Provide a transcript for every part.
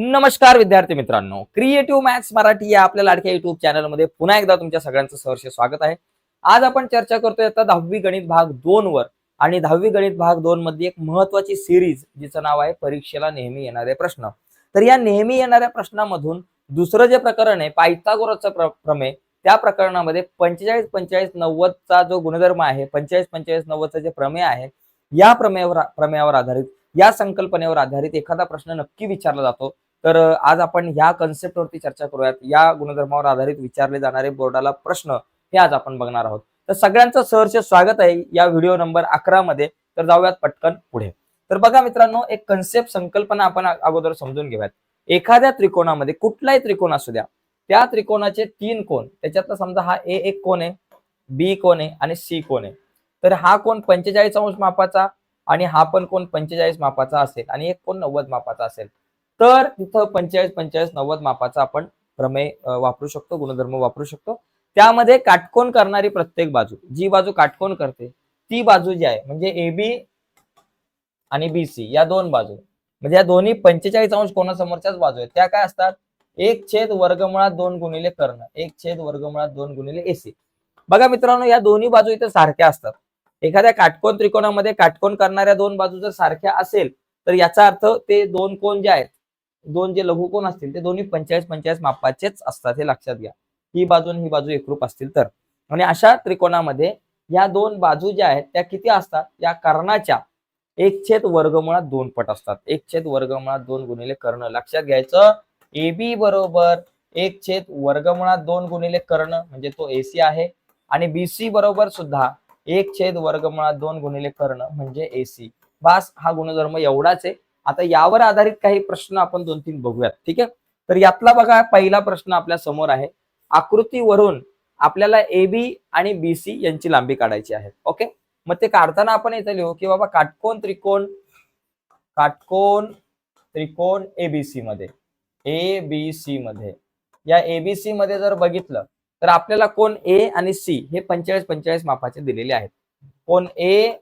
नमस्कार विद्यार्थी मित्रांनो. क्रिएटिव्ह मॅथ्स मराठी या आपल्या लाडक्या युट्यूब चॅनलमध्ये पुन्हा एकदा तुमच्या सगळ्यांचं सहर्ष स्वागत आहे. आज आपण चर्चा करतोय आता दहावी गणित भाग दोन वर आणि दहावी गणित भाग दोन मध्ये एक महत्वाची सिरीज जिचं नाव आहे परीक्षेला नेहमी येणारे प्रश्न. तर या नेहमी येणाऱ्या प्रश्नामधून दुसरं जे प्रकरण आहे पायथागोरसचा प्र प्रमेय त्या प्रकरणामध्ये पंचेचाळीस पंचेचाळीस नव्वदचा जो गुणधर्म आहे पंचेचाळीस पंचेचाळीस नव्वदचा जे प्रमेय आहे या प्रमेयावर प्रमेयावर आधारित या संकल्पनेवर आधारित एखादा प्रश्न नक्की विचारला जातो. तर आज आपण ह्या कन्सेप्टवरती चर्चा करूयात. या गुणधर्मावर आधारित विचारले जाणारे बोर्डाला प्रश्न हे आज आपण बघणार आहोत. तर सगळ्यांचं सहर्ष स्वागत आहे या व्हिडिओ नंबर अकरा मध्ये. तर जाऊयात पटकन पुढे. तर बघा मित्रांनो एक कन्सेप्ट संकल्पना आपण अगोदर समजून घेऊयात. एखाद्या त्रिकोणामध्ये कुठलाही त्रिकोण असू द्या त्या त्रिकोणाचे तीन कोण त्याच्यातला समजा हा ए एक कोण आहे बी कोण आहे आणि सी कोण आहे. तर हा कोण पंचेचाळीस अंश मापाचा आणि हा पण कोण पंचेचाळीस मापाचा असेल आणि एक कोण नव्वद मापाचा असेल. तर तिथं पंचेचाळीस पंचेचाळीस नव्वद मापाचा आपण प्रमेय वापरू शकतो गुणधर्म वापरू शकतो. त्यामध्ये काटकोन करणारी प्रत्येक बाजू जी बाजू काटकोन करते ती बाजू जी आहे म्हणजे ए बी आणि बी सी या दोन बाजू. म्हणजे या दोन्ही पंचेचाळीस अंश कोणासमोरच्याच बाजू आहेत त्या काय असतात? एक छेद वर्गमुळात दोन गुणिले कर्ण एक छेद वर्गमुळात दोन गुणिले एसी बघा मित्रांनो या दोन्ही बाजू इथे सारख्या असतात. एखाद्या काटकोन त्रिकोणामध्ये काटकोन करणाऱ्या दोन बाजू जर सारख्या असेल तर याचा अर्थ ते दोन कोण जे आहेत दोन जे लघुकोन असतील ते दोन्ही पंचेचाळीस पंचेचाळीस मापाचेच असतात हे लक्षात घ्या. ही बाजू आणि ही बाजू एकरूप असतील तर. आणि अशा त्रिकोणामध्ये या दोन बाजू ज्या आहेत त्या किती असतात? या कर्णाच्या एक छेद वर्गमुळात दोन पट असतात. एक छेद वर्गमुळात दोन गुणिले कर्ण. लक्षात घ्यायचं? ए बी बरोबर एक छेद वर्गमुळात दोन गुणिले कर्ण म्हणजे तो एसी आहे. आणि बीसी बरोबर सुद्धा एक छेद वर्गमुळात दोन गुणिले कर्ण म्हणजे एसी बास हा गुणधर्म एवढाच आहे. आता यावर आधारित काही प्रश्न आपण दोन तीन बघूयात ठीक आहे? तर यातला बघा पहिला प्रश्न आपल्यासमोर आहे. आकृतीवरून आपल्याला ए बी आणि बीसी यांची लांबी काढायची आहे ओके? मग ते काढताना आपण इथे लिहू की बाबा काटकोन त्रिकोण काटकोन त्रिकोण एबीसी मध्ये ए बी सी मध्ये. या एबीसी मध्ये जर बघितलं तर आपल्याला कोण ए आणि सी हे पंचेचाळीस पंचेचाळीस मापाचे दिलेले आहेत. कोण ए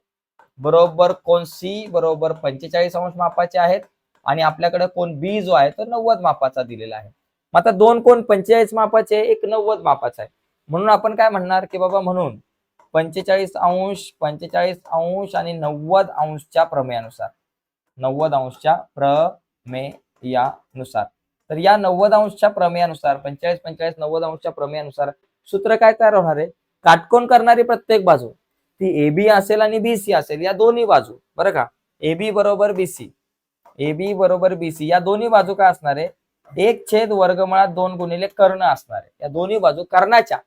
बरोबर कोण सी बरोबर पंचेचाळीस अंश मापाचे आहेत. आणि आपल्याकडे कोण बी जो आहे तो नव्वद मापाचा दिलेला आहे. मग आता दोन कोण पंचेचाळीस मापाचे एक नव्वद मापाचा आहे. म्हणून आपण काय म्हणणार की बाबा म्हणून पंचेचाळीस अंश पंचेचाळीस अंश आणि नव्वद अंशच्या प्रमेयानुसार. नव्वद अंशच्या प्रमेयानुसार. तर या नव्वद अंशच्या प्रमेयानुसार पंचेचाळीस पंचेचाळीस नव्वद अंशच्या प्रमेयानुसार सूत्र काय तयार होणार आहे? काटकोन करणारी प्रत्येक बाजू ती ए बी असेल आणि बी सी असेल या दोन्ही बाजू बरं का? ए बी बरोबर बी सी. ए बी बरोबर बी सी. या दोन्ही बाजू काय असणार आहे? एक छेद वर्गमुळात दोन गुणिले कर्ण असणार आहे. या दोन्ही बाजू कर्णाच्या.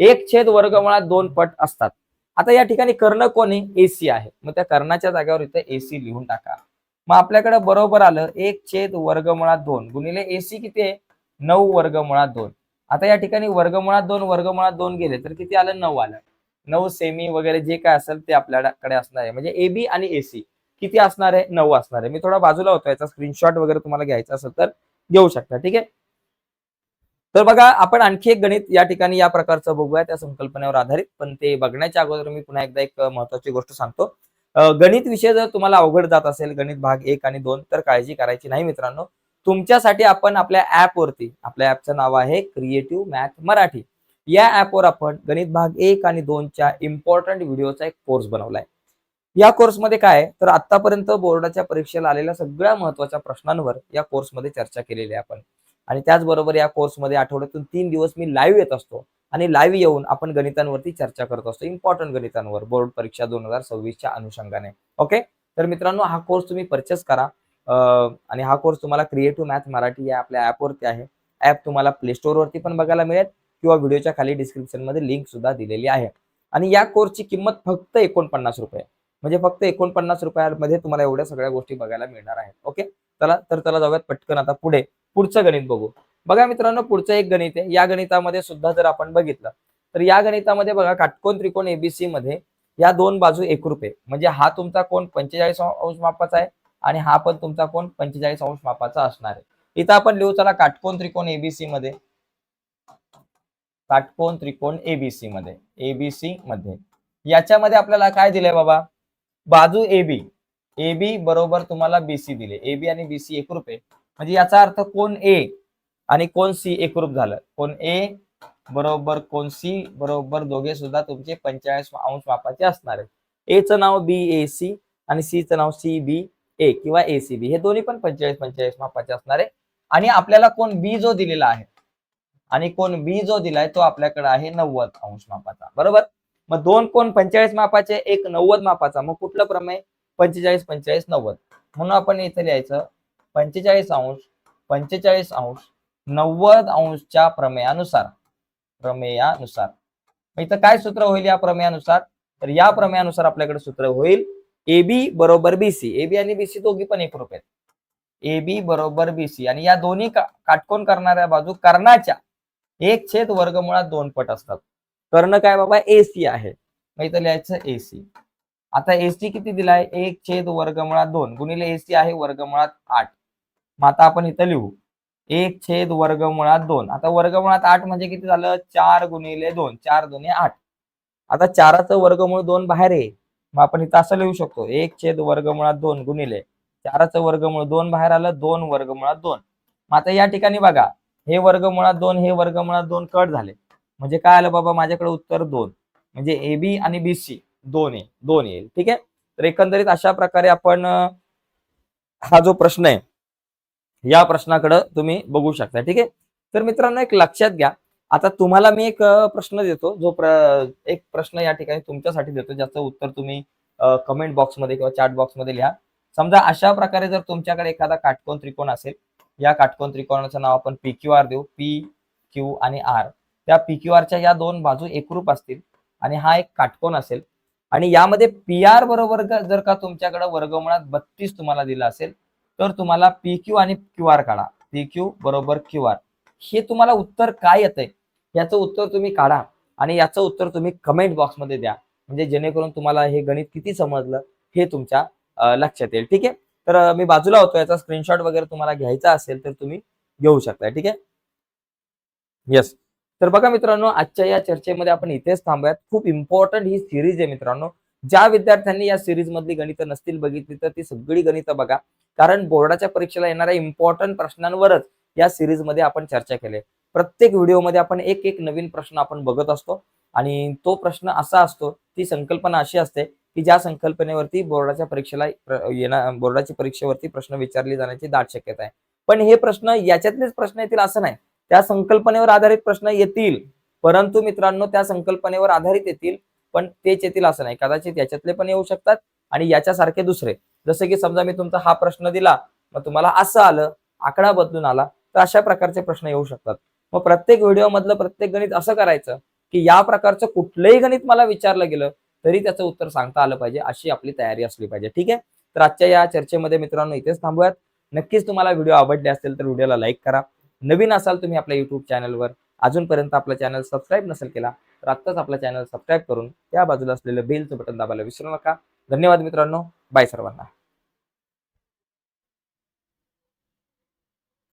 एक छेद वर्गमुळात दोन पट असतात. आता या ठिकाणी कर्ण कोणी? एसी आहे. मग त्या कर्णाच्या जागेवर इथे एसी लिहून टाका. मग आपल्याकडे बरोबर आलं एक छेद वर्गमुळात दोन गुणिले एसी किती आहे? नऊ वर्गमुळात दोन. आता या ठिकाणी वर्गमुळात दोन वर्गमुळात दोन गेले तर किती आलं? नऊ आलं. नऊ सेमी वगैरे जे काय असेल ते आपल्याकडे असणार आहे. म्हणजे ए बी आणि एसी किती असणार आहे? नऊ असणार आहे. मी थोडा बाजूला होतो याचा स्क्रीनशॉट वगैरे तुम्हाला घ्यायचा असेल तर घेऊ शकता. ठीक आहे? तर बघा आपण आणखी एक गणित या ठिकाणी या प्रकारचं बघूया त्या संकल्पनेवर आधारित. पण ते बघण्याच्या अगोदर मी पुन्हा एकदा एक महत्वाची गोष्ट सांगतो. गणित विषय जर तुम्हाला अवघड जात असेल गणित भाग एक आणि दोन तर काळजी करायची नाही मित्रांनो. तुमच्यासाठी आपण आपल्या ऍप वरती आपल्या ऍपचं नाव आहे क्रिएटिव्ह मॅथ मराठी या ऍपवर आपण गणित भाग एक आणि दोनच्या इम्पॉर्टंट व्हिडिओचा एक कोर्स बनवलाय. या कोर्समध्ये काय आहे? तर आतापर्यंत बोर्डाच्या परीक्षेला आलेल्या सगळ्या महत्त्वाच्या प्रश्नांवर या कोर्समध्ये चर्चा केलेली आहे आपण. आणि त्याचबरोबर या कोर्समध्ये आठवड्यातून तीन दिवस मी लाईव्ह येत असतो. आणि लाईव्ह येऊन आपण गणितांवरती चर्चा करत असतो. इम्पॉर्टंट गणितांवर बोर्ड परीक्षा दोन हजार सव्वीसच्या अनुषंगाने. ओके तर मित्रांनो हा कोर्स तुम्ही परचेस करा. आणि हा कोर्स तुम्हाला क्रिएटिव्ह मॅथ मराठी या आपल्या ऍपवरती आहे. ऍप तुम्हाला प्ले वरती पण बघायला मिळेल. किंवा व्हिडिओच्या खाली डिस्क्रिप्शनमध्ये लिंक सुद्धा दिलेली आहे. आणि या कोर्सची किंमत फक्त एकोणपन्नास रुपये म्हणजे फक्त एकोणपन्नास रुपयामध्ये तुम्हाला एवढ्या सगळ्या गोष्टी बघायला मिळणार आहेत. ओके? चला तर त्याला जाऊयात पटकन आता पुढे. पुढचं गणित बघू. बघा मित्रांनो पुढचं एक गणित आहे. या गणितामध्ये सुद्धा जर आपण बघितलं तर या गणितामध्ये बघा काटकोन त्रिकोण एबीसी मध्ये या दोन बाजू एकरूप आहे. म्हणजे हा तुमचा कोण पंचेचाळीस अंश मापाचा आहे आणि हा पण तुमचा कोण पंचेचाळीस अंश मापाचा असणार आहे. इथं आपण लिहू चला काटकोन त्रिकोण एबीसी मध्ये. काटकोन त्रिकोण एबीसी मध्ये. एबीसी मध्ये. याच्यामध्ये आपल्याला काय दिलंय बाबा? बाजू एबी एबी बरोबर तुम्हाला बीसी दिले. एबी आणि बीसी एकरूप आहे. म्हणजे याचा अर्थ कोण ए आणि कोण सी एकरूप झालं. कोण ए बरोबर कोण सी बरोबर दोघे सुद्धा तुमचे पंचेचाळीस अंश मापाचे असणार आहे एचं नाव बी ए सी आणि सीचं नाव सी बी ए किंवा ए सी बी हे दोन्ही पण पंचेचाळीस पंचेचाळीस मापाचे असणार आहे. आणि आपल्याला कोण बी जो दिलेला आहे आणि कोण बी जो दिलाय तो आपल्याकडे आहे नव्वद अंश मापाचा. बरोबर? मग दोन कोण पंचेचाळीस मापाचे एक नव्वद मापाचा. मग कुठलं प्रमेय? पंचेचाळीस पंचेचाळीस नव्वद. म्हणून आपण इथे लिहायचं पंचेचाळीस अंश पंचेचाळीस अंश नव्वद अंशच्या प्रमेयानुसार. प्रमेयानुसार. मग इथं काय सूत्र होईल या प्रमेयानुसार? तर या प्रमेयानुसार आपल्याकडे सूत्र होईल ए बी बरोबर बीसी ए बी आणि बीसी दोघी पण एकरूप आहेत. ए बी बरोबर बीसी आणि या दोन्ही का- काटकोन करणाऱ्या बाजू कर्णाच्या. एक छेद वर्गमुळात दोन पट असतात. कर्ण काय बाबा? एसी आहे. मग इथं लिहायचं एसी आता एसी किती दिलाय? एक छेद वर्गमुळात दोन. गुणिले एसी आहे वर्गमुळात आठ. मग आता आपण इथं लिहू. एक छेद वर्गमुळात दोन. आता वर्गमुळात आठ म्हणजे किती झालं? चार गुणिले दोन. चार दोन्ही आठ. आता चाराचं वर्गमूळ दोन बाहेर आहे. मग आपण इथं असं लिहू शकतो. एक छेद वर्गमुळात दोन गुणिले. चाराचं वर्गमूळ दोन बाहेर आलं दोन वर्गमुळात दोन. मग आता या ठिकाणी बघा. हे वर्गमुळात दोन हे वर्गमुळात दोन कट झाले. म्हणजे काय आलं बाबा? माझ्याकडे उत्तर दोन. म्हणजे ए बी आणि बी सी दोन येईल दोन येईल. ठीक आहे? तर एकंदरीत अशा प्रकारे आपण हा जो प्रश्न आहे या प्रश्नाकडे तुम्ही बघू शकता. ठीक आहे? तर मित्रांनो एक लक्षात घ्या. आता तुम्हाला मी एक प्रश्न देतो. जो प्र एक प्रश्न या ठिकाणी तुमच्यासाठी देतो. ज्याचं उत्तर तुम्ही कमेंट बॉक्समध्ये किंवा चॅट बॉक्समध्ये लिहा. समजा अशा प्रकारे जर तुमच्याकडे एखादा काटकोन त्रिकोण असेल या काटकोन त्रिकोणाचं नाव आपण पी क्यू आर देऊ. पी क्यू आणि आर त्या पी क्यू आरच्या या दोन बाजू एकरूप असतील आणि हा एक काटकोन असेल. आणि यामध्ये पी आर बरोबर जर का तुमच्याकडे वर्गमुळात बत्तीस तुम्हाला दिला असेल तर तुम्हाला पी क्यू आणि क्यू आर काढा. पी क्यू बरोबर क्यू आर हे तुम्हाला उत्तर काय येतंय? याचं उत्तर तुम्ही काढा आणि याचं उत्तर तुम्ही कमेंट बॉक्समध्ये द्या. म्हणजे जेणेकरून तुम्हाला हे गणित किती समजलं हे तुमच्या लक्षात येईल. ठीक आहे? तर मी बाजूला होतो. याचा स्क्रीनशॉट वगैरे तुम्हाला घ्यायचा असेल तर तुम्ही घेऊ शकता. ठीक आहे? येस तर बघा मित्रांनो आजच्या या चर्चेमध्ये आपण इथेच थांबूयात. खूप इम्पॉर्टंट ही सिरीज आहे मित्रांनो. ज्या विद्यार्थ्यांनी या सिरीज मधली गणितं नसतील बघितली तर ती सगळी गणितं बघा. कारण बोर्डाच्या परीक्षेला येणाऱ्या इम्पॉर्टंट प्रश्नांवरच या सिरीजमध्ये आपण चर्चा केली प्रत्येक व्हिडिओमध्ये आपण एक एक नवीन प्रश्न आपण बघत असतो. आणि तो प्रश्न असा असतो ती संकल्पना अशी असते की ज्या संकल्पनेवरती बोर्डाच्या परीक्षेला येणार बोर्डाच्या परीक्षेवरती प्रश्न विचारले जाण्याची दाट शक्यता आहे. पण हे प्रश्न याच्यातलेच प्रश्न येतील असं नाही. त्या संकल्पनेवर आधारित प्रश्न येतील. परंतु मित्रांनो त्या संकल्पनेवर आधारित येतील पण तेच येतील असं नाही. कदाचित याच्यातले पण येऊ शकतात आणि याच्यासारखे दुसरे. जसं की समजा मी तुमचा हा प्रश्न दिला मग तुम्हाला असं आलं आकडा बदलून आला तर अशा प्रकारचे प्रश्न येऊ शकतात. मग प्रत्येक व्हिडिओ मधलं प्रत्येक गणित असं करायचं की या प्रकारचं कुठलंही गणित मला विचारलं गेलं तरी त्याचं उत्तर सांगता आलं पाहिजे अशी आपली तयारी असली पाहिजे. ठीक आहे? तर आजच्या या चर्चेमध्ये मित्रांनो इथेच थांबूयात. नक्कीच तुम्हाला व्हिडिओ आवडले असेल तर व्हिडिओला लाईक करा. नवीन असाल तुम्ही आपल्या युट्यूब चॅनलवर अजूनपर्यंत आपला चॅनल सबस्क्राईब नसेल केला तर आत्ताच आपला चॅनल सबस्क्राईब करून त्या बाजूला असलेलं बेलचं बटन दाबायला विसरू नका. धन्यवाद मित्रांनो. बाय सर्वांना.